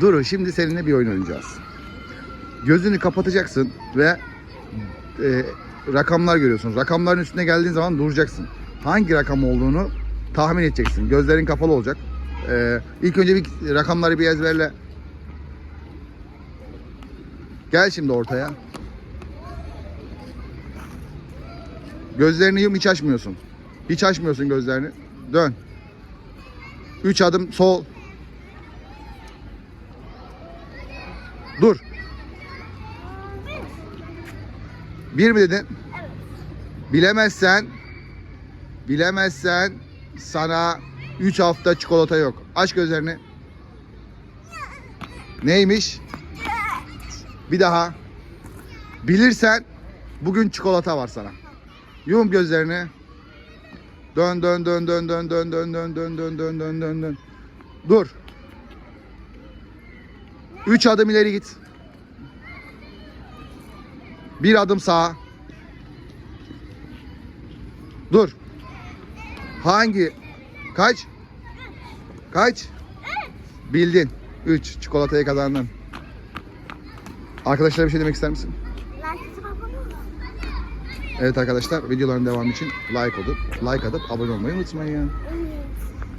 Duru şimdi seninle bir oyun oynayacağız. Gözünü kapatacaksın ve e, rakamlar görüyorsun. Rakamların üstüne geldiğin zaman duracaksın. Hangi rakam olduğunu tahmin edeceksin. Gözlerin kapalı olacak. E, ilk önce bir rakamları bir ezberle. Gel şimdi ortaya. Gözlerini yum hiç açmıyorsun. Hiç açmıyorsun gözlerini. Dön. Üç adım sol. Dur. Bir mi dedin? Bilemezsen bilemezsen sana 3 hafta çikolata yok. Aç gözlerini. Neymiş? Bir daha. Bilirsen bugün çikolata var sana. Yum gözlerini. Dön dön dön dön dön dön dön dön dön dön dön dön dön dön. Dur. Üç adım ileri git. Bir adım sağa. Dur. Hangi? Kaç? Kaç? Bildin. 3. Çikolatayı kazandın. Arkadaşlara bir şey demek ister misin? Evet arkadaşlar videoların devamı için like olup like atıp abone olmayı unutmayın.